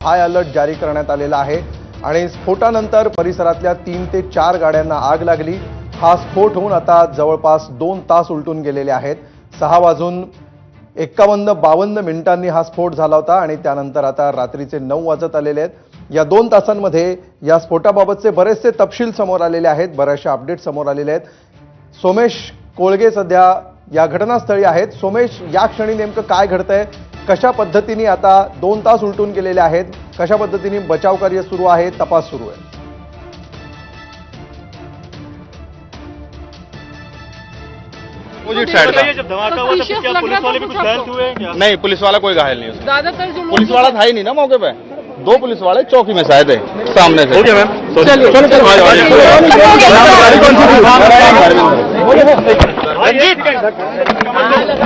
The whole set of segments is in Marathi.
हाय अलर्ट जारी करण्यात आलेला आहे आणि स्फोटानंतर परिसरातल्या तीन ते चार गाड्यांना आग लागली. हा स्फोट होऊन आता जवळपास दोन तास उलटून गेलेले आहेत. सहा वाजून एक्कावन्न बावन्न मिनिटांनी हा स्फोट झाला होता आणि त्यानंतर आता रात्रीचे नऊ वाजत आलेले आहेत. या दोन तासांमध्ये या स्फोटाबाबतचे बरेचसे तपशील समोर आलेले आहेत. बऱ्याचशा अपडेट समोर आलेले आहेत. सोमेश कोळगे सध्या या घटनास्थळी आहेत. सोमेश या क्षणी नेमकं काय घडतंय? कशा पद्धतीने आता दोन तास उलटून गेलेले आहेत? कशा पद्धतीने बचाव कार्य सुरू आहे? तपास सुरू आहे. हैं नहीं पुलिस वाला कोई घायल नहीं ज्यादातर पुलिस वाला था ही नहीं ना मौके पे। दो पुलिस वाले चौकी में शायद है सामने से। ओके मैम चलिए। चलो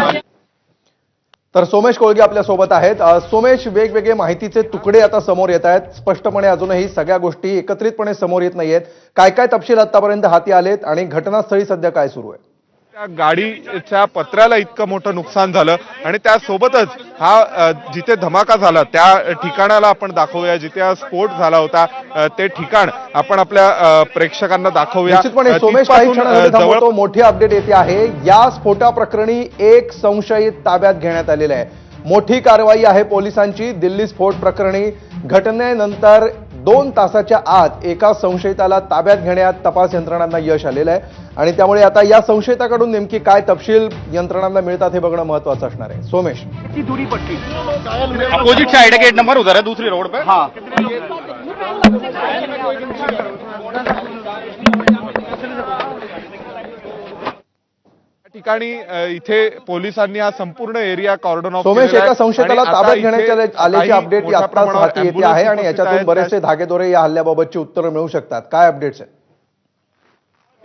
चलो तर सोमेश कोळगे आपल्यासोबत आहेत. सोमेश वेगवेगळे माहितीचे तुकडे आता समोर येत आहेत. स्पष्टपणे अजूनही सगळ्या गोष्टी एकत्रितपणे समोर येत नाहीयेत. काय काय तपशील आतापर्यंत हाती आलेत आणि घटनास्थळी सध्या काय सुरू आहे? त्या गाडीच्या पत्र्याला इतकं मोठं नुकसान झालं आणि त्यासोबतच हा जिथे धमाका झाला त्या ठिकाणाला आपण दाखवूया. जिथे हा स्फोट झाला होता ते ठिकाण आपण आपल्या प्रेक्षकांना दाखवूया. मोठी अपडेट येते आहे. या स्फोटाप्रकरणी एक संशयित ताब्यात घेण्यात आलेला आहे. मोठी कारवाई आहे पोलिसांची. दिल्ली स्फोट प्रकरणी घटनेनंतर दोन तासाच्या आत एका संशयिताला ताब्यात घेण्यात तपास यंत्रणांना यश आलेलं आहे. आणि त्यामुळे आता या संशयिताकडून नेमकी काय तपशील यंत्रणांना मिळतात हे बघणं महत्वाचं असणार आहे. सोमेश. अपोजिट साइड है गेट नंबर उधर है दूसरी रोड पे. हाँ. ठिकाणी इथे पोलिसांनी हा संपूर्ण एरिया कॉर्डन ऑफ सोमेश. एका आता ताब्यात घेण्यात आले- आल्याची अपडेट हाती येते आहे आणि याच्यातून. बरेचसे धागेदोरे या हल्ल्याबाबतची उत्तरं मिळू शकतात काय अपडेट्स आहेत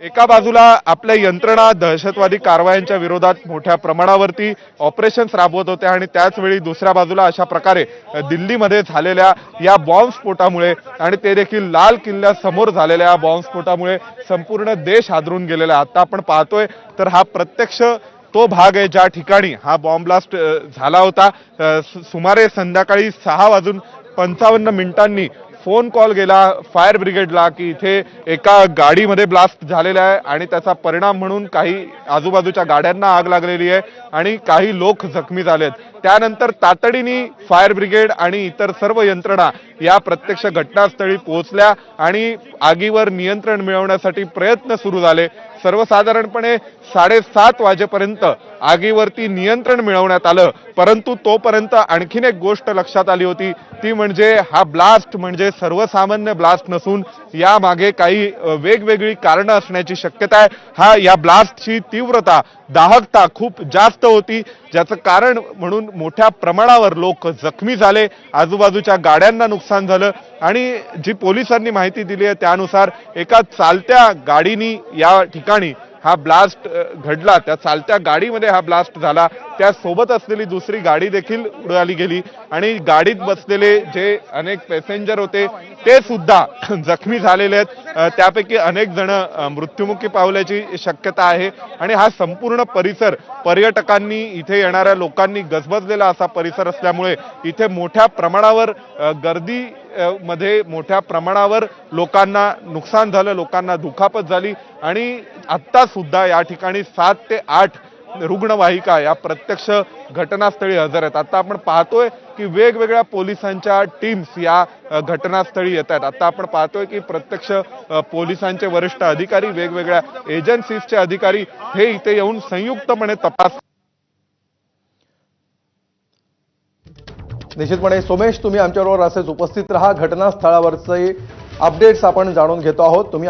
एका बाजूला आपल्या यंत्रणा दहशतवादी कारवायांच्या विरोधात मोठ्या प्रमाणावरती ऑपरेशन्स राबवत होत्या आणि त्याचवेळी दुसऱ्या बाजूला अशा प्रकारे दिल्लीमध्ये झालेल्या या बॉम्बस्फोटामुळे आणि ते देखील लाल किल्ल्यासमोर झालेल्या या बॉम्बस्फोटामुळे संपूर्ण देश हादरून गेलेला आहे. आता आपण पाहतोय तर हा प्रत्यक्ष तो भाग आहे ज्या ठिकाणी हा बॉम्ब ब्लास्ट झाला होता. सु- सुमारे संध्याकाळी सहा वाजून पंचावन्न मिनिटांनी फोन कॉल गेला फायर ब्रिगेडला की इथे एका गाडीमध्ये ब्लास्ट झालेला आहे आणि त्याचा परिणाम म्हणून काही आजूबाजूच्या गाड्यांना आग लागलेली आहे आणि काही लोक जखमी झालेत. त्यानंतर तातडीने फायर ब्रिगेड आणि इतर सर्व यंत्रणा या प्रत्यक्ष घटनास्थळी पोहोचल्या आणि आगीवर नियंत्रण मिळवण्यासाठी प्रयत्न सुरू झाले. सर्वसाधारणपणे साडेसात वाजेपर्यंत आगीवरती नियंत्रण मिळवण्यात आलं परंतु तोपर्यंत आणखीन एक गोष्ट लक्षात आली होती. ती म्हणजे हा ब्लास्ट म्हणजे सर्वसामान्य ब्लास्ट नसून यामागे काही वेगवेगळी कारणं असण्याची शक्यता आहे. हा या ब्लास्टची तीव्रता दाहकता खूप जास्त होती. ज्याचं कारण म्हणून मोठ्या प्रमाणावर लोक जखमी झाले. आजूबाजूच्या गाड्यांना नुकसान झालं. आणि जी पोलिसांनी माहिती दिली आहे त्यानुसार एका चालत्या गाडीनी या ठिकाणी हा ब्लास्ट घडला. त्या चालत्या गाडीमध्ये हा ब्लास्ट झाला. त्यासोबत असलेली दुसरी गाडी देखील उडाली गेली. आणि गाडीत बसलेले जे अनेक पॅसेंजर होते ते सुद्धा जखमी झालेले आहेत. त्यापैकी अनेक जण मृत्युमुखी पावल्याची शक्यता आहे. आणि हा संपूर्ण परिसर पर्यटकांनी इथे येणाऱ्या लोकांनी गजबजलेला असा परिसर असल्यामुळे इथे मोठ्या प्रमाणावर गर्दी मध्ये मोठ्या प्रमाणावर लोकांना नुकसान झालं लोकांना दुखापत झाली. आणि आत्ता सुद्धा या ठिकाणी सात ते आठ रुग्णवाहिका या प्रत्यक्ष घटनास्थळी हजर आहेत. आता आपण पाहतोय की वेगवेगळ्या पोलिसांच्या टीम्स या घटनास्थळी येत आहेत. आता आपण पाहतोय की प्रत्यक्ष पोलिसांचे वरिष्ठ अधिकारी वेगवेगळ्या एजन्सीजचे अधिकारी हे इथे येऊन संयुक्तपणे तपास निश्चितपणे सोमेश तुम्ही आमच्याबरोबर असेच उपस्थित राहा. घटनास्थळावरचे अपडेट्स आपण जाणून घेतो आहोत. तुम्ही